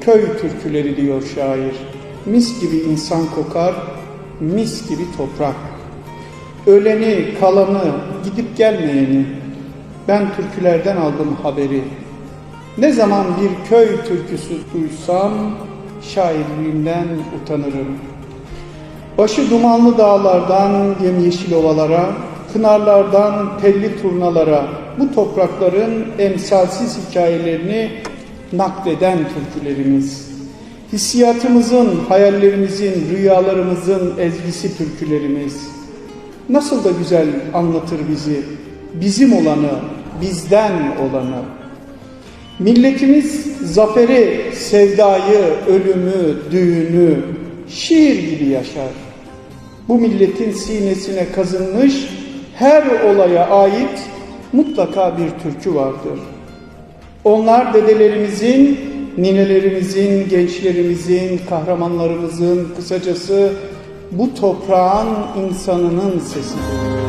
köy türküleri diyor şair. Mis gibi insan kokar, mis gibi toprak. Öleni, kalanı, gidip gelmeyeni, ben türkülerden aldım haberi. Ne zaman bir köy türküsü duysam, şairliğimden utanırım. Başı dumanlı dağlardan yemyeşil ovalara, pınarlardan telli turnalara, bu toprakların emsalsiz hikayelerini nakleden türkülerimiz. Hissiyatımızın, hayallerimizin, rüyalarımızın ezgisi türkülerimiz. Nasıl da güzel anlatır bizi, bizim olanı, bizden olanı. Milletimiz zaferi, sevdayı, ölümü, düğünü şiir gibi yaşar. Bu milletin sinesine kazınmış her olaya ait mutlaka bir türkü vardır. Onlar dedelerimizin, ninelerimizin, gençlerimizin, kahramanlarımızın, kısacası bu toprağın insanının sesidir.